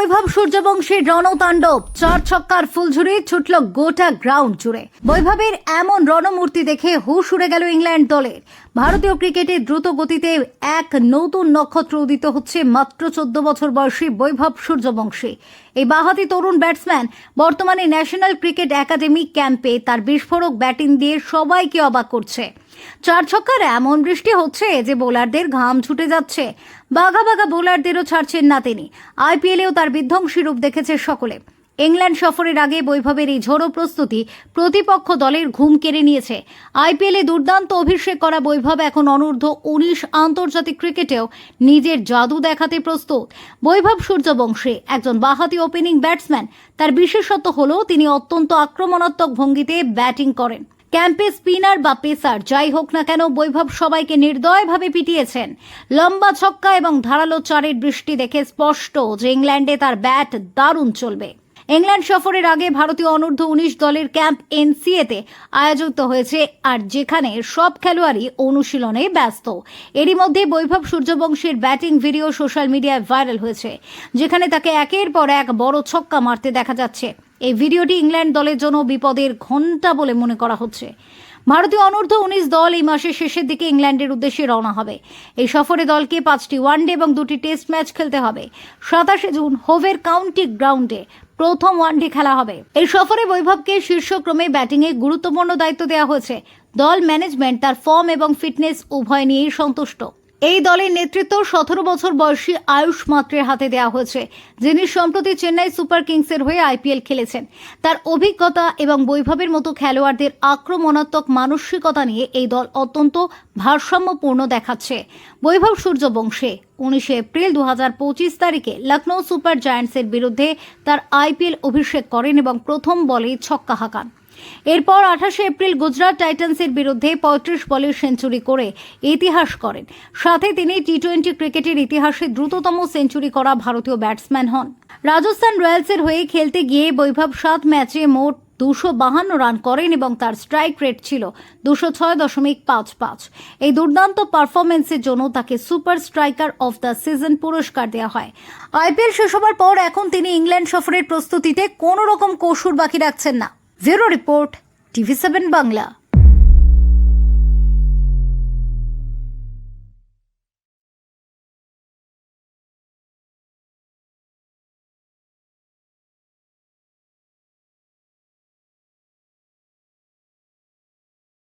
বৈভব সূর্যবংশীর রণতাণ্ডব। চার ছক্কার ফুলঝুরি ছুটল গোটা গ্রাউন্ড জুড়ে। বৈভবের এমন রণমূর্তি দেখে হুশ উড়ে গেল ইংল্যান্ড দলের। ভারতীয় ক্রিকেটে দ্রুত গতিতে এক নতুন নক্ষত্র উদিত হচ্ছে মাত্র চোদ্দ বছর বয়সী বৈভব সূর্যবংশী। এই বাহাতি তরুণ ব্যাটসম্যান বর্তমানে ন্যাশনাল ক্রিকেট একাডেমি ক্যাম্পে তার বিস্ফোরক ব্যাটিং দিয়ে সবাইকে অবাক করছে। চার ছক্কার এমন বৃষ্টি হচ্ছে যে বোলারদের ঘাম ছুটে যাচ্ছে। বাঘা বাঘা বোলারদেরও ছাড়ছেন না তিনি। আইপিএলেও তার বিধ্বংসী রূপ দেখেছে সকলে। ইংল্যান্ড সফরের আগে বৈভবের এই ঝোড়ো প্রস্তুতি প্রতিপক্ষ দলের ঘুম কেড়ে নিয়েছে। আইপিএলে দুর্দান্ত অভিষেক করা বৈভব এখন অনূর্ধ্ব উনিশ আন্তর্জাতিক ক্রিকেটেও নিজের জাদু দেখাতে প্রস্তুত। বৈভব সূর্যবংশী, একজন বাহাতি ওপেনিং ব্যাটসম্যান, তার বিশেষত্ব হল তিনি অত্যন্ত আক্রমণাত্মক ভঙ্গিতে ব্যাটিং করেন। ক্যাম্পে স্পিনার বা পেসার, যাই হোক না কেন, বৈভব সবাইকে নির্দয়ভাবে পিটিয়েছেন। লম্বা ছক্কা এবং ধারালো চারের বৃষ্টি দেখে স্পষ্ট যে ইংল্যান্ডে তার ব্যাট দারুণ চলবে। ইংল্যান্ড সফরের আগে ভারতীয় অনূর্ধ্ব উনিশ দলের ক্যাম্প এনসিএতে আয়োজিত হয়েছে, আর যেখানে সব খেলোয়াড়ই অনুশীলনে ব্যস্ত। এরই মধ্যে বৈভব সূর্যবংশীর ব্যাটিং ভিডিও সোশ্যাল মিডিয়ায় ভাইরাল হয়েছে, যেখানে তাকে একের পর এক বড় ছক্কা মারতে দেখা যাচ্ছে। এই ভিডিওটি ইংল্যান্ড দলের জন্য বিপদের ঘণ্টা বলে মনে করা হচ্ছে। ভারতীয় অনূর্ধ্ব উনিশ দল এই মাসের শেষের দিকে ইংল্যান্ডের উদ্দেশ্যে রওনা হবে। এই সফরে দলকে পাঁচটি ওয়ানডে এবং দুটি টেস্ট ম্যাচ খেলতে হবে। সাতাশে জুন হোভের কাউন্টি গ্রাউন্ডে প্রথম ওয়ানডে খেলা হবে। এই সফরে বৈভবকে শীর্ষক্রমে ব্যাটিংয়ে গুরুত্বপূর্ণ দায়িত্ব দেওয়া হয়েছে। দল ম্যানেজমেন্ট, তার ফর্ম এবং ফিটনেস উভয় নিয়েই সন্তুষ্ট। এই দলের নেতৃত্ব সতেরো বছর বয়সী আয়ুষ মাত্রের হাতে দেওয়া হয়েছে, যিনি সম্প্রতি চেন্নাই সুপার কিংসের হয়ে আইপিএল খেলেছেন। তার অভিজ্ঞতা এবং বৈভবের মতো খেলোয়াড়দের আক্রমণাত্মক মানসিকতা নিয়ে এই দল অত্যন্ত ভারসাম্যপূর্ণ দেখাচ্ছে। বৈভব সূর্যবংশে উনিশে এপ্রিল দু তারিখে লখনৌ সুপার জায়ান্টসের বিরুদ্ধে তার আইপিএল অভিষেক করেন এবং প্রথম বলেই ছক্কা হাঁকান। এরপর আঠাশে এপ্রিল গুজরাট টাইটান্সের বিরুদ্ধে পঁয়ত্রিশ বলে সেঞ্চুরি করে ইতিহাস করেন। সাথে তিনি টি টোয়েন্টি ক্রিকেটের ইতিহাসে দ্রুততম সেঞ্চুরি করা ভারতীয় ব্যাটসম্যান হন। রাজস্থান রয়্যালসের হয়ে খেলতে গিয়ে বৈভব সাত ম্যাচে মোট দুশো বাহান্ন রান করেন এবং তার স্ট্রাইক রেট ছিল দুশো ছয় দশমিক পাঁচ পাঁচ। এই দুর্দান্ত পারফরমেন্সের জন্য তাকে super striker of the season পুরস্কার দেওয়া হয়। আইপিএল শেষ হবার পর এখন তিনি ইংল্যান্ড সফরের প্রস্তুতিতে কোনো রকম কসুর বাকি রাখছেন না। Zero report TV seven Bangla